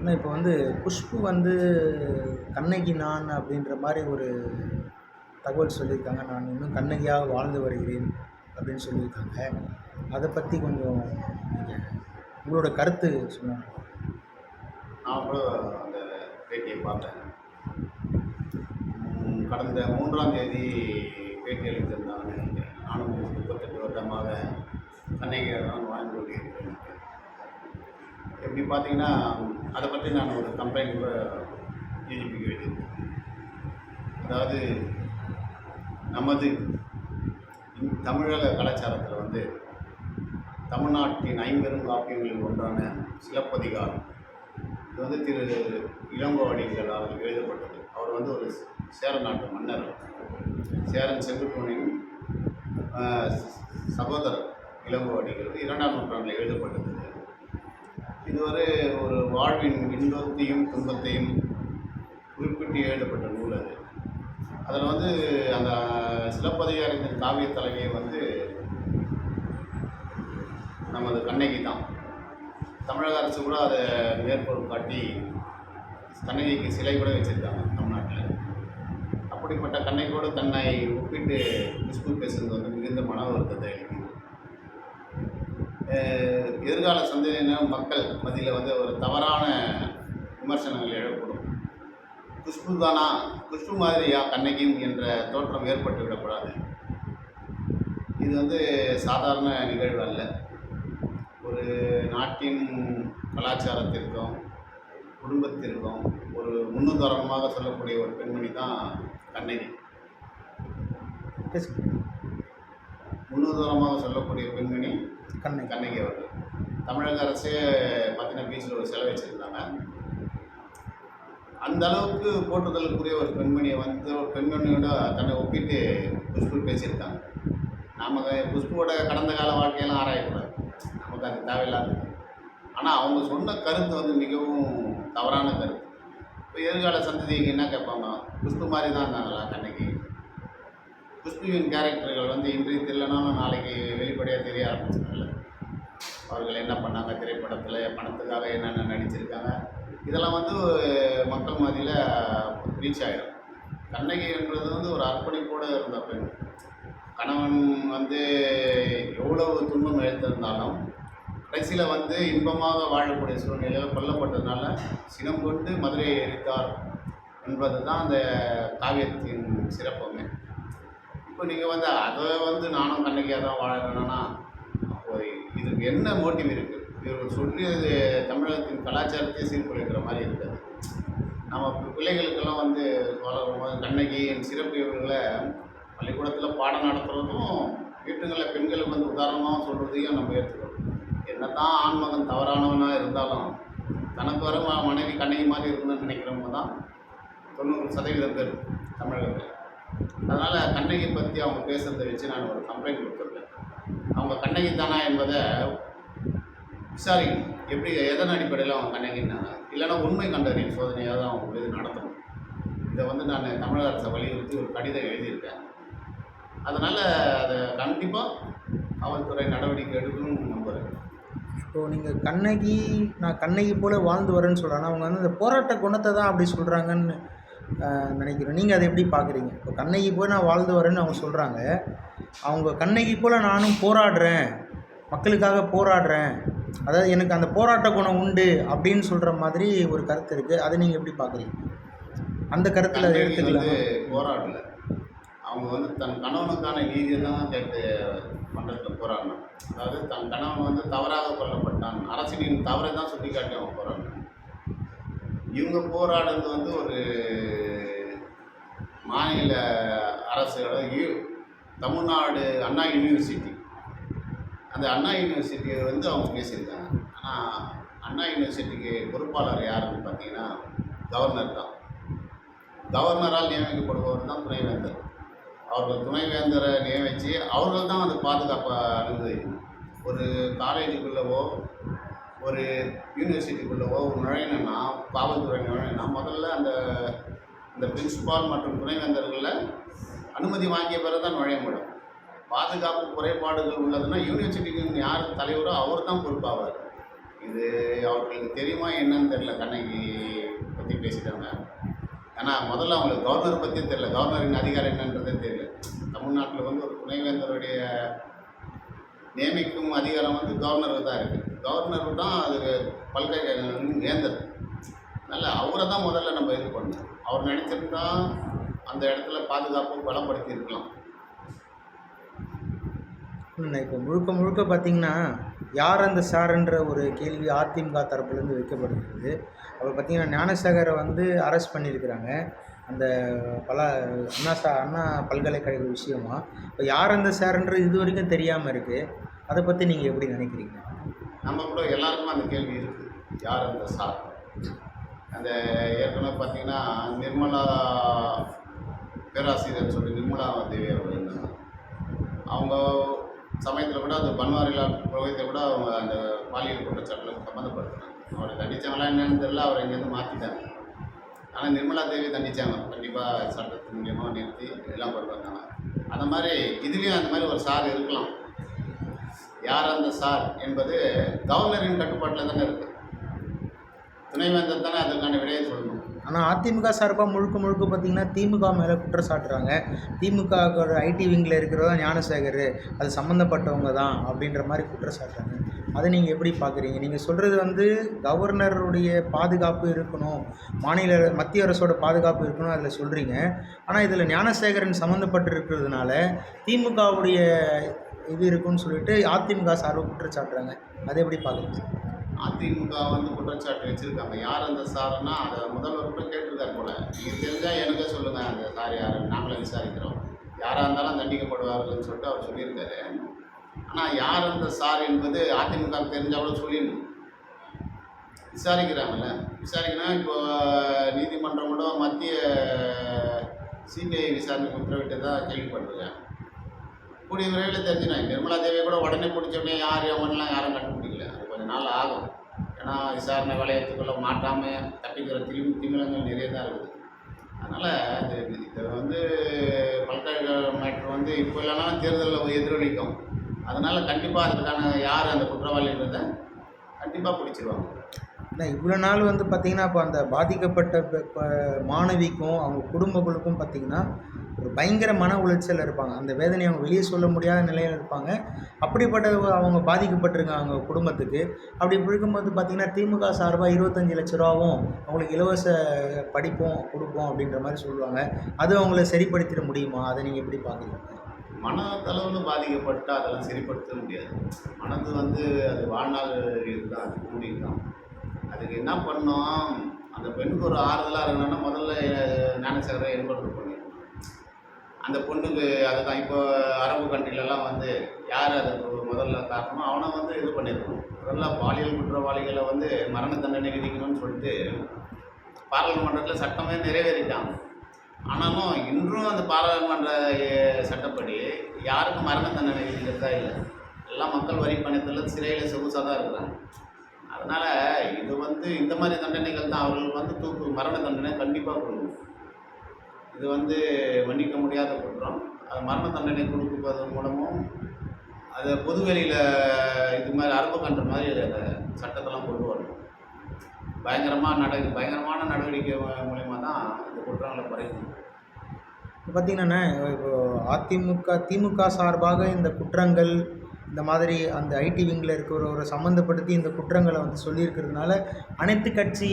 ஆனால் இப்போ வந்து குஷ்பு வந்து கண்ணகி நான் அப்படின்ற மாதிரி ஒரு தகவல் சொல்லியிருக்காங்க. நான் இன்னும் கண்ணகியாக வாழ்ந்து வருகிறேன் அப்படின்னு சொல்லியிருக்காங்க. அதை பற்றி கொஞ்சம் நீங்கள் உங்களோட கருத்து சொன்னாங்க நான் கூட அந்த பேட்டியை பார்த்தேன். கடந்த மூன்றாம் தேதி பேட்டி அளித்திருந்தாங்க. நானும் முப்பத்தெட்டு வருடமாக கண்ணகியாக தான் வாழ்ந்து கொண்டிருக்கிறேன். இப்படி பார்த்தீங்கன்னா அதை பற்றி நான் ஒரு கம்ப்ளைண்ட் கூட டிஜிபிக்கு எழுதியிருக்கேன். அதாவது நமது தமிழக கலாச்சாரத்தில் வந்து தமிழ்நாட்டின் ஐம்பெரும் காப்பியங்களில் ஒன்றான சிலப்பதிகாரம் இது வந்து திரு இளங்கோவடிகளால் எழுதப்பட்டது. அவர் வந்து ஒரு சேர நாட்டு மன்னர் சேரன் செங்குட்டுவனின் சகோதரர் இளங்கோவடிகள் இரண்டாம் நூற்றாண்டில் எழுதப்பட்டது. இதுவரை ஒரு வாழ்வின் இன்பத்தையும் துன்பத்தையும் குறிப்பிட்டு எழுதப்பட்ட நூல் அது. அதில் வந்து அந்த சிலப்பதிகாரத்தின் காவிய தலைவியை வந்து நமது கண்ணகி தான். தமிழக அரசு கூட அதை மேற்பொருள் காட்டி கண்ணகிக்கு சிலை கூட வச்சுருக்காங்க தமிழ்நாட்டில். அப்படிப்பட்ட கண்ணகியோடு தன்னை ஒப்பிட்டு குஷ்பு பேசுறது வந்து மிகுந்த மன வருத்தத்தை எதிர்கால சந்ததியினர் மக்கள் மத்தியில் வந்து ஒரு தவறான விமர்சனங்கள் எழக்கூடும் குஷ்பு தானா? குஷ்பு மாதிரியா கண்ணகியும் என்ற தோற்றம் ஏற்பட்டு விடக்கூடாது. இது வந்து சாதாரண நிகழ்வு அல்ல. ஒரு நாட்டின் கலாச்சாரத்திற்கும் குடும்பத்திற்கும் ஒரு முன்னுதாரணமாக சொல்லக்கூடிய ஒரு பெண்மணி தான் கண்ணகி. முன்னுதாரணமாக சொல்லக்கூடிய பெண்மணி கண்ணகி. கண்ணகி அவர்கள். தமிழக அரசே பார்த்தீங்கன்னா பீச்சில் ஒரு செலவு வச்சுருந்தாங்க அந்த அளவுக்கு போற்றுதலுக்குரிய ஒரு பெண்மணியை வந்து ஒரு பெண்மணியோட தன்னை ஒப்பிட்டு குஷ்பு பேசியிருக்காங்க. நாம குஷ்புவோட கடந்த கால வாழ்க்கையெல்லாம் ஆராயக்கூடாது. நமக்கு அது தேவையில்லாதது ஆனால் அவங்க சொன்ன கருத்து வந்து மிகவும் தவறான கருத்து. இப்போ எதிர்கால சந்ததிக்கு என்ன கேட்பாங்க? குஷ்பு மாதிரி தான் இருந்தாங்களா கண்ணகி? குஷ்புவின் கேரக்டர்கள் வந்து இன்றைய தெரியலனாலும் நாளைக்கு வெளிப்படையாக தெரிய ஆரம்பிச்சதில்ல அவர்கள் என்ன பண்ணாங்க? திரைப்படத்தில் பணத்துக்காக என்னென்ன நடிச்சிருக்காங்க? இதெல்லாம் வந்து மக்கள் மத்தியில் ரீச் ஆகிடும் கண்ணகி என்றது வந்து ஒரு அர்ப்பணிப்போடு இருந்த பெண். கணவன் வந்து எவ்வளவு துன்பம் எழுத்திருந்தாலும் கடைசியில் வந்து இன்பமாக வாழக்கூடிய சூழ்நிலையில் கொல்லப்பட்டதுனால சினம் கொண்டு மதுரையை எரித்தார் என்பது தான் அந்த காவியத்தின் சிறப்புமே இப்போ நீங்கள் வந்து அதை வந்து நானும் கண்ணகியாக தான் வாழணும்னா அப்போ இதுக்கு என்ன மோட்டிவ் இருக்குது இவர்கள் சொல்லியது தமிழகத்தின் கலாச்சாரத்தையே சீர்குலைக்கிற மாதிரி இருக்குது நம்ம பிள்ளைகளுக்கெல்லாம் வந்து வளரும் போது கண்ணகியின் சிறப்பு இவர்களை பள்ளிக்கூடத்தில் பாடம் நடத்துகிறதும் வீட்டுங்களில் பெண்களுக்கு வந்து உதாரணமாக சொல்கிறதையும் நம்ம ஏற்றுக்கணும் என்ன தான் ஆண்மகன் தவறானவனாக இருந்தாலும் தனக்கு வர மனைவி கண்ணகி மாதிரி இருக்கணும்னு நினைக்கிறவங்க தான் தொண்ணூறு சதவீதம் பேர் தமிழகத்தில். அதனால் கண்ணகி பற்றி அவங்க பேசுகிறத வச்சு நான் ஒரு கம்ப்ளைண்ட் கொடுத்துருக்கேன். அவங்க கண்ணகி தானா என்பதை விசாரிக்கணும் எப்படி எதன் அடிப்படையில் அவங்க கண்ணகின்னாங்க? இல்லைன்னா உண்மை கண்டறியும் சோதனையாக தான் அவங்க இது நடத்தணும். இதை வந்து நான் தமிழக அரசை வலியுறுத்தி ஒரு கடிதம் எழுதியிருக்கேன். அதனால் அதை கண்டிப்பாக காவல்துறை நடவடிக்கை எடுக்கணும்னு நம்புகிறேன் இப்போது நீங்கள் கண்ணகி நான் கண்ணகி போல வாழ்ந்து வரேன்னு சொல்கிறாங்க அவங்க வந்து இந்த போராட்ட குணத்தை தான் அப்படி சொல்கிறாங்கன்னு நினைக்கிறேன் நீங்கள் அதை எப்படி பார்க்குறீங்க? இப்போ கண்ணகி போய் நான் வாழ்ந்து வரேன்னு அவங்க சொல்கிறாங்க அவங்க கண்ணகி போல் நானும் போராடுறேன். மக்களுக்காக போராடுறேன். அதாவது எனக்கு அந்த போராட்ட குணம் உண்டு அப்படின்னு சொல்கிற மாதிரி ஒரு கருத்து இருக்குது அதை நீங்கள் எப்படி பார்க்குறீங்க? அந்த கருத்தில் அதை எடுத்துக்கலாம்? போராடல. அவங்க வந்து தன் கணவனுக்கான நீதியை தான் கேட்டு மன்றத்தில் போராடினாங்க அதாவது தன் கணவன் வந்து தவறாக கொல்லப்பட்டான். அரசின் தவறை தான் சுட்டி காட்டி அவங்க போராடினாங்க இவங்க போராடுறது வந்து ஒரு மாநில அரசோட யூ தமிழ்நாடு அண்ணா யூனிவர்சிட்டி. அந்த அண்ணா யூனிவர்சிட்டியை வந்து அவங்க பேசியிருக்காங்க. ஆனால் அண்ணா யூனிவர்சிட்டிக்கு பொறுப்பாளர் யாருன்னு பார்த்தீங்கன்னா கவர்னர் தான். கவர்னரால் நியமிக்கப்படுபவர் தான் துணைவேந்தர். அவர்கள் துணைவேந்தரை நியமித்து அவர்கள் தான் அந்த பாதுகாப்பை அனுமதி ஒரு காலேஜுக்குள்ளவோ ஒரு யூனிவர்சிட்டிக்குள்ளவோ ஒரு நுழையணும்னா காவல்துறை நுழையணும்னா முதல்ல அந்த இந்த பிரின்சிபால் மற்றும் துணைவேந்தர்களில் அனுமதி வாங்கிய பிறகு தான் நுழைய முடியும். பாதுகாப்பு குறைபாடுகள் உள்ளதுன்னா யூனிவர்சிட்டிக்கு யார் தலைவரோ அவர் தான் பொறுப்பாவார். இது அவர்களுக்கு தெரியுமா என்னன்னு தெரியல கண்ணகி பற்றி பேசிட்டாங்க. ஏன்னா முதல்ல அவங்களுக்கு கவர்னர் பற்றி தெரில கவர்னரின் அதிகாரம் என்னன்றதே தெரியல. தமிழ்நாட்டில் வந்து ஒரு துணைவேந்தருடைய நியமிக்கும் அதிகாரம் வந்து கவர்னருக்கு தான் இருக்குது கவர்னர் தான் அதுக்கு பல்கலைக்கழகம் வேந்தர் அதனால் அவரை தான் முதல்ல நம்ம இது பண்ணணும். அவர் நினச்சிருந்தா அந்த இடத்துல பாதுகாப்பு பலப்படுத்தியிருக்கலாம் இப்போ முழுக்க முழுக்க பார்த்தீங்கன்னா யார் அந்த சார்ன்ற ஒரு கேள்வி அதிமுக தரப்புலேருந்து வைக்கப்படுகிறது. அப்போ பார்த்தீங்கன்னா ஞானசாகரை வந்து அரெஸ்ட் பண்ணியிருக்கிறாங்க. அந்த பல அண்ணா சா அண்ணா பல்கலைக்கழக விஷயமா. இப்போ யார் அந்த சார்ன்றது இது வரைக்கும் தெரியாமல் இருக்குது அதை பற்றி நீங்கள் எப்படி நினைக்கிறீங்க? நம்ம கூட எல்லாருக்குமே அந்த கேள்வி இருக்குது யார் அந்த சார்? அந்த ஏற்கனவே பார்த்தீங்கன்னா நிர்மலா பேராசிரியர் சொல்லி நிர்மலா தேவி அவர்கள் இருந்தாங்க. அவங்க சமயத்தில் கூட அது பன்வாரிலால் புரோஹித்தை கூட அவங்க அந்த பாலியல் குற்றச்சாட்டில் சம்மந்தப்படுத்தினாங்க. அவரை தண்டிச்சாங்களா என்னன்னு தெரியல அவரை இங்கேருந்து மாற்றிட்டாங்க ஆனால் நிர்மலா தேவி தண்டித்தாங்க கண்டிப்பாக சட்டத்தின் மூலியமாக நிறுத்தி எல்லாம் கொண்டு வந்தாங்க. அந்த மாதிரி இதுலேயும் அந்த மாதிரி ஒரு சார் இருக்கலாம். யார் அந்த சார் என்பது கவர்னரின் கட்டுப்பாட்டில் தானே இருக்குது துணைவேந்தர் தானே அதற்கான விடையை சொல்லணும். ஆனால் அதிமுக சார்பாக முழுக்க முழுக்க பார்த்தீங்கன்னா திமுக மேலே குற்றம் சாட்டுறாங்க. திமுக ஐடி விங்கில் இருக்கிறதா ஞானசேகர் அது சம்மந்தப்பட்டவங்க தான் அப்படின்ற மாதிரி குற்றம் சாட்டுறாங்க. அதை நீங்கள் எப்படி பார்க்குறீங்க நீங்கள் சொல்கிறது வந்து கவர்னருடைய பாதுகாப்பு இருக்கணும். மாநில மத்திய அரசோட பாதுகாப்பு இருக்கணும் அதில் சொல்கிறீங்க ஆனால் இதில் ஞானசேகரன் சம்மந்தப்பட்டு இருக்கிறதுனால திமுகவுடைய இது இருக்குன்னு சொல்லிட்டு அதிமுக சார்பு குற்றச்சாட்டுறாங்க. அதை எப்படி பார்க்குறீங்க அதிமுக வந்து குற்றச்சாட்டு வச்சுருக்காங்க. யார் அந்த சார்னா அதை முதல்வர் கூட கேட்டிருக்காரு போல. நீங்கள் தெரிஞ்சால் எனக்கே சொல்லுங்கள் அந்த சார் யார்? நாங்களும் விசாரிக்கிறோம். யாராக இருந்தாலும் தண்டிக்கப்படுவார்கள்னு சொல்லிட்டு அவர் சொல்லியிருக்காரு. ஆனால் யார் அந்த சார் என்பது அதிமுக தெரிஞ்சால் கூட சொல்லிடணும். விசாரிக்கிறாங்கல்ல. விசாரிக்கணும் இப்போ நீதிமன்றம் கூட மத்திய சிபிஐ விசாரணைக்கு உத்தரவிட்டதா கேள்விப்பட்டிருக்கேன். கூடிய விரைவில் தெரிஞ்சுனாங்க நிர்மலா தேவியை கூட உடனே பிடிச்சோடனே யார் அவன்லாம் யாரும் கண்டுபிடிக்கல. அது கொஞ்சம் நாள் ஆகும். ஏன்னா விசாரணை வளையத்துக்குள்ளே மாட்டாமல் தப்பிக்கிற திமி திமிழங்கள் நிறைய தான் இருக்குது. அதனால் அது இது வந்து பல்கலைக்கழக மேட்ரு வந்து இப்போ இல்லைனா தேர்தலில் எதிரொலிக்கும் அதனால் கண்டிப்பாக அதுக்கான யார் அந்த குற்றவாளின்றதை கண்டிப்பாக பிடிச்சிருவாங்க. இல்லை இவ்வளோ நாள் வந்து பார்த்திங்கன்னா இப்போ அந்த பாதிக்கப்பட்ட இப்போ மாணவிக்கும் அவங்க குடும்பங்களுக்கும் பார்த்திங்கன்னா ஒரு பயங்கர மன உளைச்சல் இருப்பாங்க. அந்த வேதனையை அவங்க வெளியே சொல்ல முடியாத நிலையில் இருப்பாங்க. அப்படிப்பட்ட அவங்க பாதிக்கப்பட்டிருக்காங்க அவங்க குடும்பத்துக்கு. அப்படி இருக்கும்போது பார்த்திங்கன்னா திமுக சார்பாக இருபத்தஞ்சி லட்ச ரூபாவும் அவங்களுக்கு இலவச படிப்போம் கொடுப்போம் அப்படின்ற மாதிரி சொல்லுவாங்க. அது அவங்கள சரிப்படுத்திட முடியுமா? அதை நீங்கள் எப்படி பார்க்குறீங்க மனதளவில் பாதிக்கப்பட்டால் அதெல்லாம் சரிப்படுத்த முடியாது. மனது வந்து அது வாழ்நாள் இதுதான் அது கூடி தான் அதுக்கு என்ன பண்ணோம் அந்த பெண்ணுக்கு ஒரு ஆறுதலாக இருக்கணும்னா முதல்ல ஞானசேகரை ஏற்பாடு பண்ணிடணும் அந்த பொண்ணுக்கு அதுதான். இப்போ அரபு கண்ட்ரிலலாம் வந்து யார் அதுக்கு முதல்ல காரணமோ அவனை வந்து இது பண்ணியிருக்கணும் முதல்ல பாலியல் குற்றவாளிகளை வந்து மரண தண்டனை விதிக்கணும்னு சொல்லிட்டு பாராளுமன்றத்தில் சட்டமே நிறைவேறிட்டான். ஆனாலும் இன்றும் அந்த பாராளுமன்ற சட்டப்படி யாருக்கும் மரண தண்டனை விதிக்கிறதா இல்லை. எல்லாம் மக்கள் வரி பணத்தில் சிறையில் சொகுசாக தான் இருக்கிறாங்க. அதனால் இது வந்து இந்த மாதிரி தண்டனைகள் தான் அவர்களுக்கு வந்து தூக்கு மரண தண்டனை கண்டிப்பாக கொடுக்கணும் இது வந்து மன்னிக்க முடியாத குற்றம். அது மரண தண்டனை கொடுப்பதன் மூலமும் அதை பொதுவெளியில் இது மாதிரி அரபு கண்ட மாதிரி அந்த சட்டத்தெல்லாம் கொண்டு வரணும். பயங்கரமாக நட பயங்கரமான நடவடிக்கை மூலயமா தான் இந்த குற்றங்களை குறைக்கணும். இப்போ பார்த்தீங்கன்னா இப்போ அதிமுக திமுக சார்பாக இந்த குற்றங்கள் இந்த மாதிரி அந்த ஐடி விங்கில் இருக்கிறவரை சம்மந்தப்படுத்தி இந்த குற்றங்களை வந்து சொல்லியிருக்கிறதுனால அனைத்து கட்சி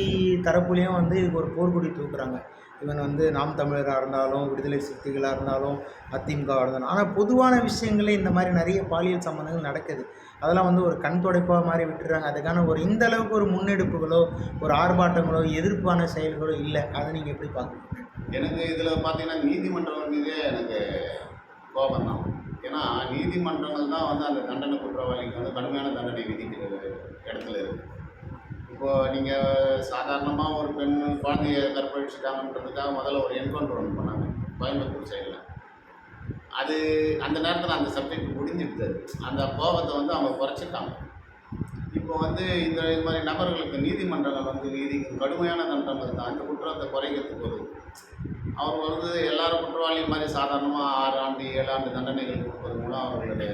தரப்புலேயும் வந்து இதுக்கு ஒரு போர்க்கொடி தூக்குறாங்க. இவன் வந்து நாம் தமிழராக இருந்தாலும் விடுதலை சிறுத்தைகளாக இருந்தாலும் அதிமுகவாக இருந்தாலும். ஆனால் பொதுவான விஷயங்களே இந்த மாதிரி நிறைய பாலியல் சம்மந்தங்கள் நடக்குது. அதெல்லாம் வந்து ஒரு கண் துடைப்பாக மாதிரி விட்டுறாங்க அதுக்கான ஒரு இந்த அளவுக்கு ஒரு முன்னெடுப்புகளோ ஒரு ஆர்ப்பாட்டங்களோ எதிர்ப்பான செயல்களோ இல்லை. அதை நீங்கள் எப்படி பார்க்குறீங்க? எனக்கு இதில் பார்த்தீங்கன்னா நீதிமன்றம் மீதே எனக்கு கோபம் தான் ஏன்னா நீதிமன்றங்கள் தான் வந்து அந்த தண்டனை குற்றவாளிக்கு வந்து கடுமையான தண்டனை விதிக்கிற இடத்துல இருக்குது இப்போது நீங்கள் சாதாரணமாக ஒரு பெண் குழந்தைய கற்பழிச்சிட்டாங்கன்றதுக்காக முதல்ல ஒரு என்கவுண்டர் ஒன்று பண்ணாங்க கோயம்புத்தூர் சைடில் அது அந்த நேரத்தில் அந்த சப்ஜெக்ட் முடிஞ்சிடுது. அந்த கோபத்தை வந்து அவங்க குறைச்சிட்டாங்க. இப்போ வந்து இந்த இது மாதிரி நபர்களுக்கு நீதிமன்றங்கள் வந்து விதிக்கும் கடுமையான தண்டனை தான். அந்த குற்றத்தை குறைக்கிறதுக்கு ஒரு அவர் வந்து எல்லாரும் குற்றவாளி மாதிரி சாதாரணமாக ஆறு ஆண்டு ஏழு ஆண்டு தண்டனைகள் கொடுப்பது மூலம் அவர்களுடைய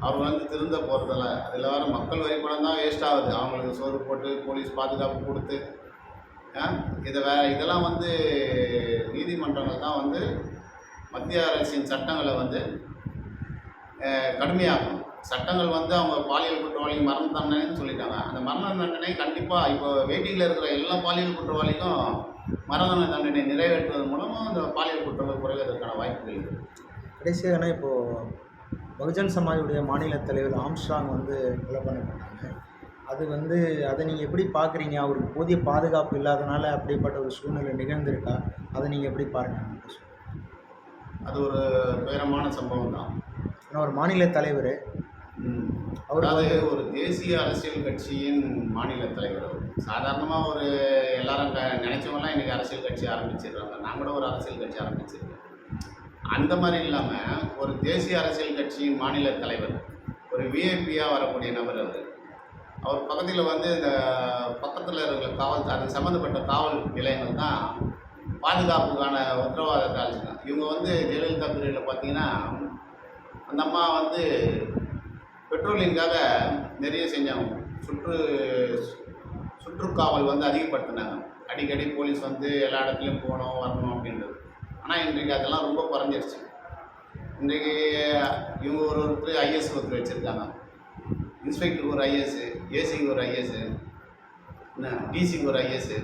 அவர் வந்து திருந்த போகிறதில்ல அதில் வர மக்கள் வரி பணம் தான் வேஸ்ட் ஆகுது. அவங்களுக்கு சோறு போட்டு போலீஸ் பாதுகாப்பு கொடுத்து இதை வேற இதெல்லாம் வந்து நீதிமன்றங்கள் தான் வந்து மத்திய அரசின் சட்டங்களை வந்து அஹ், கடுமையாக்கணும் சட்டங்கள் வந்து அவங்க பாலியல் குற்றவாளி மரண தண்டனைன்னு சொல்லிட்டாங்க. அந்த மரண தண்டனை கண்டிப்பாக இப்போ வெயிட்டிங்கில் இருக்கிற எல்லா பாலியல் குற்றவாளிக்கும் மரண தண்டனை நிறைவேற்றுவதன் மூலமாக அந்த பாலியல் குற்றங்கள் குறைவதற்கான வாய்ப்புகள் இருக்குது கடைசியாக இப்போது பகுஜன் சமாஜுடைய மாநில தலைவர் ஆம்ஸ்ட்ராங் வந்து கொலை பண்ணப்பட்டாங்க அது வந்து அதை நீங்கள் எப்படி பார்க்குறீங்க அவருக்கு போதிய பாதுகாப்பு இல்லாதனால அப்படிப்பட்ட ஒரு சூழ்நிலை நிகழ்ந்திருக்கா? அதை நீங்கள் எப்படி பாருங்க? அது ஒரு துயரமான சம்பவம் தான் ஏன்னா ஒரு மாநில தலைவர். அவர் அதாவது ஒரு தேசிய அரசியல் கட்சியின் மாநில தலைவர் அவர். சாதாரணமாக ஒரு எல்லாரும் க நினைச்சவங்கலாம் இன்றைக்கி அரசியல் கட்சி ஆரம்பிச்சிடுறாங்க. நான் கூட ஒரு அரசியல் கட்சி ஆரம்பிச்சிருக்கேன். அந்த மாதிரி இல்லாமல் ஒரு தேசிய அரசியல் கட்சியின் மாநில தலைவர் ஒரு விஐபியாக வரக்கூடிய நபர் அவர். அவர் பக்கத்தில் வந்து இந்த பக்கத்தில் இருக்கிற காவல் அது சம்மந்தப்பட்ட காவல் நிலையங்கள் தான் பாதுகாப்புக்கான உத்தரவாதத்தை அளிச்சிருக்காங்க இவங்க வந்து ஜெயலலிதா பிரிவில் பார்த்தீங்கன்னா அந்த அம்மா வந்து பெட்ரோலிங்காக நிறைய செஞ்சாங்க. சுற்று சுற்றுக்காவல் வந்து அதிகப்படுத்தினாங்க. அடிக்கடி போலீஸ் வந்து எல்லா இடத்துலையும் போகணும் வரணும் அப்படின்றது. ஆனால் இன்றைக்கு அதெல்லாம் ரொம்ப குறைஞ்சிருச்சு. இன்றைக்கு இவங்க ஒரு ஒருத்தர் ஐஎஸ் ஒருத்தர் வச்சுருக்காங்க. இன்ஸ்பெக்டருக்கு ஒரு ஐஎஸ்ஸு ஏசிக்கு ஒரு ஐஎஸ்ஸு என்ன டிசிக்கு ஒரு ஐஎஸ்ஸு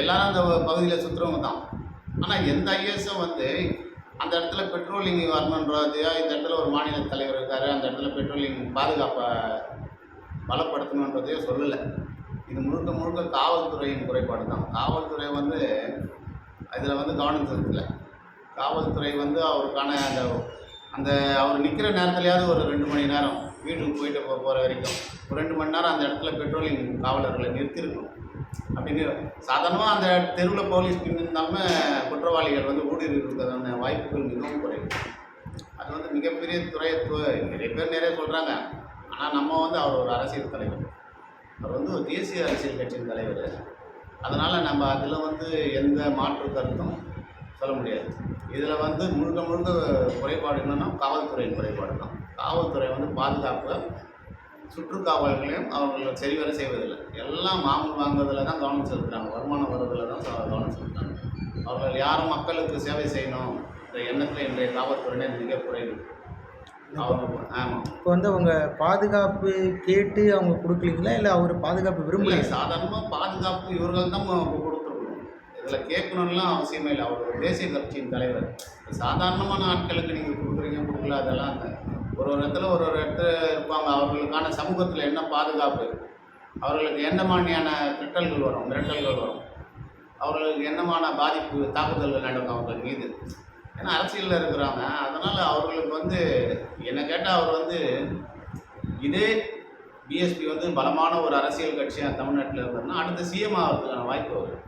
எல்லாரும் அந்த பகுதியில் சுற்றுறவங்க தான். ஆனால் எந்த ஐஎஸும் வந்து அந்த இடத்துல பெட்ரோலிங் வரணுன்றதையோ இந்த இடத்துல ஒரு மாநில தலைவர் இருக்கார் அந்த இடத்துல பெட்ரோலிங் பாதுகாப்பை பலப்படுத்தணுன்றதையோ சொல்லலை. இது முழுக்க முழுக்க காவல்துறையின் குறைபாடு தான். காவல்துறை வந்து அதில் வந்து கவனம் செலுத்தலை. காவல்துறை வந்து அவருக்கான அந்த அந்த அவர் நிற்கிற நேரத்துலையாவது ஒரு ரெண்டு மணி நேரம் வீட்டுக்கு போயிட்டு போகிற வரைக்கும். ஒரு ரெண்டு மணி நேரம் அந்த இடத்துல பெட்ரோலிங் காவலர்களை நிறுத்திருக்கணும் அப்படின்னு சாதாரணமாக அந்த தெருவில் போலீஸ் நின்றுருந்தாலுமே குற்றவாளிகள் வந்து ஊடுருவதற்கான வாய்ப்புகள் மிகவும் குறைவு. அது வந்து மிகப்பெரிய துறை நிறைய பேர் நிறைய சொல்கிறாங்க ஆனால் நம்ம வந்து அவர் ஒரு அரசியல் தலைவர். அவர் வந்து ஒரு தேசிய அரசியல் கட்சியின் தலைவர். அதனால் நம்ம அதில் வந்து எந்த மாற்று கருத்தும் சொல்ல முடியாது. இதில் வந்து முழுக்க முழுக்க குறைபாடு என்னன்னா காவல்துறையின் குறைபாடு தான் காவல்துறை வந்து பாதுகாப்பு சுற்றுக்காவல்களையும் அவர்கள் சரிவர செய்வதில்லை. எல்லாம் மாமூல் வாங்குறதுல தான் கவனம் செலுத்துகிறாங்க வருமானம் வர்றதுல தான் கவனம் செலுத்துறாங்க. அவர்கள் யாரும் மக்களுக்கு சேவை செய்யணும்? இந்த எண்ணத்தில் இன்றைய காவல்துறையினர் மிக குறைவு. அவங்க ஆமாம் இப்போ வந்து அவங்க பாதுகாப்பு கேட்டு அவங்க கொடுக்கலீங்களா? இல்லை அவர் பாதுகாப்பு இல்லை விரும்பலையா சாதாரணமாக பாதுகாப்பு இவர்கள் தான் கொடுத்துருக்கணும். இதில் கேட்கணும்லாம் அவசியமே இல்லை. அவர் தேசிய கட்சியின் தலைவர். சாதாரணமான ஆட்களுக்கு நீங்கள் கொடுக்குறீங்க கொடுக்கல அதெல்லாம் ஒரு ஒரு இடத்துல ஒரு ஒரு இடத்துல இருப்பாங்க. அவர்களுக்கான சமூகத்தில் என்ன பாதுகாப்பு? அவர்களுக்கு என்ன மாதிரியான திட்டல்கள் வரும்? மிரட்டல்கள் வரும். அவர்களுக்கு என்னமான பாதிப்பு தாக்குதல்கள் நடக்கும் அவர்கள் மீது? ஏன்னா அரசியலில் இருக்கிறாங்க. அதனால் அவர்களுக்கு வந்து என்னை கேட்டால் அவர் வந்து இதே பிஎஸ்பி வந்து பலமான ஒரு அரசியல் கட்சியாக தமிழ்நாட்டில் இருந்ததுன்னா அடுத்த சிஎம் ஆகிறதுக்கான வாய்ப்பு வரும்.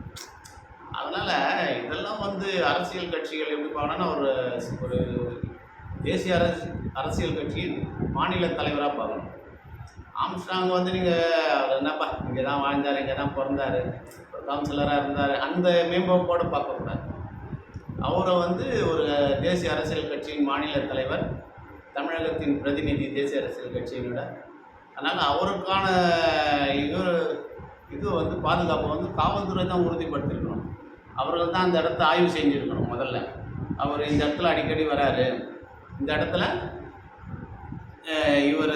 அதனால் இதெல்லாம் வந்து அரசியல் கட்சிகள் எப்படி பார்க்கணும்னா ஒரு ஒரு தேசிய அரசு அரசியல் கட்சியின் மாநில தலைவராக பார்க்கணும். ஆம்ஸ்டாங் வந்து நீங்கள் என்னப்பா இங்கே தான் வாழ்ந்தார் இங்கே தான் பிறந்தார் கவுன்சிலராக இருந்தார் அந்த மேம்போக்கோடு பார்க்கக்கூடாது அவரை வந்து ஒரு தேசிய அரசியல் கட்சியின் மாநில தலைவர் தமிழகத்தின் பிரதிநிதி தேசிய அரசியல் கட்சியினோட. அதனால் அவருக்கான இது இது வந்து பாதுகாப்பை வந்து காவல்துறை தான் உறுதிப்படுத்திருக்கணும் அவர்கள் தான் அந்த இடத்த ஆய்வு செஞ்சுருக்கணும் முதல்ல. அவர் இந்த இடத்துல அடிக்கடி வராரு. இந்த இடத்துல இவர்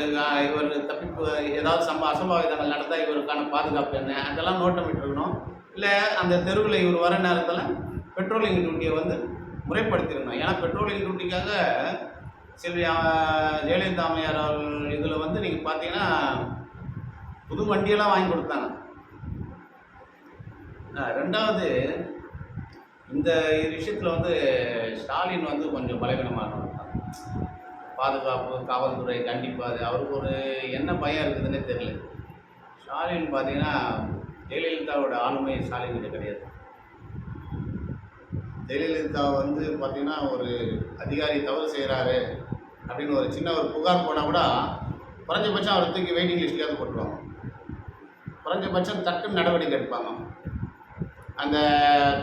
இவர் தப்பிப்பு ஏதாவது சம்ப அசம்பாவிதங்கள் நடந்தால் இவருக்கான பாதுகாப்பு என்ன? அதெல்லாம் நோட்டமிட்டிருக்கணும். இல்லை அந்த தெருவில் இவர் வர நேரத்தில் பெட்ரோலிங் டியூட்டியை வந்து முறைப்படுத்திடணும் ஏன்னா பெட்ரோலிங் டியூட்டிக்காக செல்வி ஜெயலலிதா அம்மையார் அவர்கள் இதில் வந்து நீங்கள் பார்த்தீங்கன்னா புது வண்டியெல்லாம் வாங்கி கொடுத்தாங்க. ரெண்டாவது இந்த விஷயத்தில் வந்து ஸ்டாலின் வந்து கொஞ்சம் பலவீனமானவர் பாதுகாப்பு காவல்துறை கண்டிப்பாக அது. அவருக்கு ஒரு என்ன பயம் இருக்குதுன்னே தெரியல. ஸ்டாலின் பார்த்தீங்கன்னா ஜெயலலிதாவோட ஆளுமை ஸ்டாலின் கிட்ட கிடையாது. ஜெயலலிதா வந்து பார்த்திங்கன்னா ஒரு அதிகாரி தவறு செய்கிறாரு அப்படின்னு ஒரு சின்ன ஒரு புகார் போனால் கூட குறைஞ்சபட்சம் அவரை தூக்கி வெயிட்டிங் லிஸ்ட்லேயாவது போட்டுருவாங்க. குறைஞ்சபட்சம் தட்டு நடவடிக்கை எடுப்பாங்க. அந்த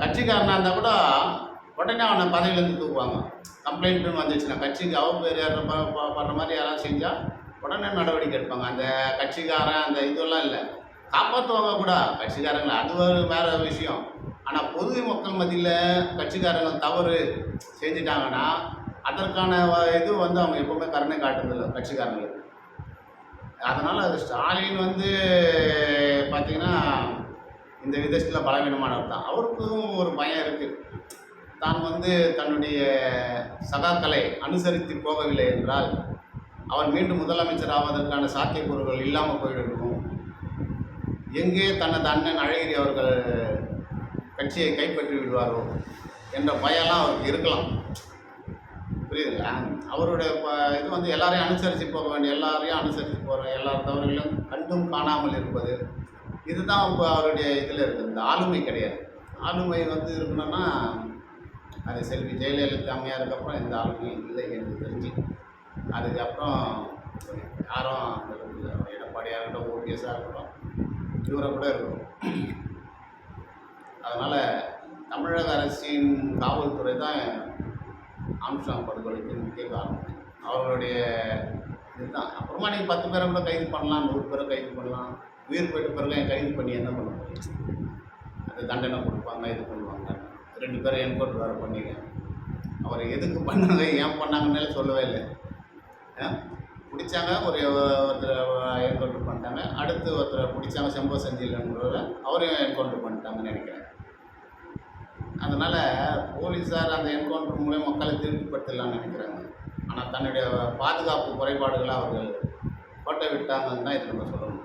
கட்சிக்காரனாக இருந்தால் கூட உடனே அவனை பதவியிலேருந்து தூக்குவாங்க. கம்ப்ளைண்ட்டுன்னு வந்துச்சுன்னா கட்சிக்கு அவப்பேர் பண்ணுற மாதிரி யாராவது செஞ்சால் உடனே நடவடிக்கை எடுப்பாங்க. அந்த கட்சிக்காரன் அந்த இதெல்லாம் இல்லை. காப்பாற்றுவாங்க கூட. கட்சிக்காரங்களை அது ஒரு வேற விஷயம். ஆனால் பொது மக்கள் மத்தியில் கட்சிக்காரங்க தவறு செஞ்சுட்டாங்கன்னா அதற்கான இது வந்து அவங்க எப்பவுமே கருணை காட்டுறதில்ல கட்சிக்காரங்களுக்கு. அதனால் அது ஸ்டாலின் வந்து பார்த்தீங்கன்னா இந்த விதத்தில் பலவீனமானவர் தான். அவருக்கும் ஒரு பயம் இருக்குது தான் வந்து தன்னுடைய சகாக்களை அனுசரித்து போகவில்லை என்றால் அவர் மீண்டும் முதலமைச்சர் ஆவதற்கான சாத்தியக்கூறுகள் இல்லாமல் போய்விடும் எங்கே தனது அண்ணன் அழகிரி அவர்கள் கட்சியை கைப்பற்றி விடுவாரோ என்ற பயம்லாம் அவருக்கு இருக்கலாம். புரியுதுங்களா? அவருடைய ப- இது வந்து எல்லாரையும் அனுசரித்து போக வேண்டிய எல்லாரையும் அனுசரித்து போகிற எல்லா தவறுகளும் கண்டும் காணாமல் இருப்பது இதுதான் இப்போ அவருடைய இதில் இருக்குது இந்த ஆளுமை கிடையாது. ஆளுமை வந்து இருக்கணும்னா அது செல்வி ஜெயலலிதா அம்மையாருக்கு அப்புறம் எந்த ஆளுமே இல்லை எனக்கு தெரிஞ்சு அதுக்கப்புறம் யாரும் அந்த எடப்பாடியாக இருக்கட்டும் ஓபிஎஸ்ஸாக இருக்கட்டும் இவரை கூட இருக்கும் அதனால் தமிழக அரசின் காவல்துறை தான் ஆம்ஸ்டாங் படுகொலைக்கு முக்கிய காரணம். அவர்களுடைய இதுதான். அப்புறமா நீங்கள் பத்து பேரை கூட கைது பண்ணலாம் நூறு பேரை கைது பண்ணலாம். உயிர் போயிட்டு பிறகு கைது பண்ணி என்ன பண்ண முடியும்? அது தண்டனை கொடுப்பாங்க இது பண்ணுவாங்க. ரெண்டு பேரும் என்கவுண்டர் வேறு பண்ணிங்க அவரை எதுக்கு பண்ணாங்க ஏன் பண்ணாங்கன்னே சொல்லவே இல்லை. பிடிச்சாங்க ஒரு ஒருத்தர் என்கவுண்டர் பண்ணிட்டாங்க. அடுத்து ஒருத்தரை பிடிச்சாங்க செம்போ செஞ்சில்ன்றவரை அவரையும் என்கவுண்டர் பண்ணிட்டாங்கன்னு நினைக்கிறேன். அதனால் போலீஸார் அந்த என்கவுண்டர் மூலம் மக்களை திருப்திப்படுத்தலாம்னு நினைக்கிறாங்க. ஆனால் தன்னுடைய பாதுகாப்பு குறைபாடுகளை அவர்கள் கோட்டை விட்டாங்கன்னு தான் இதை நம்ம சொல்லணும்.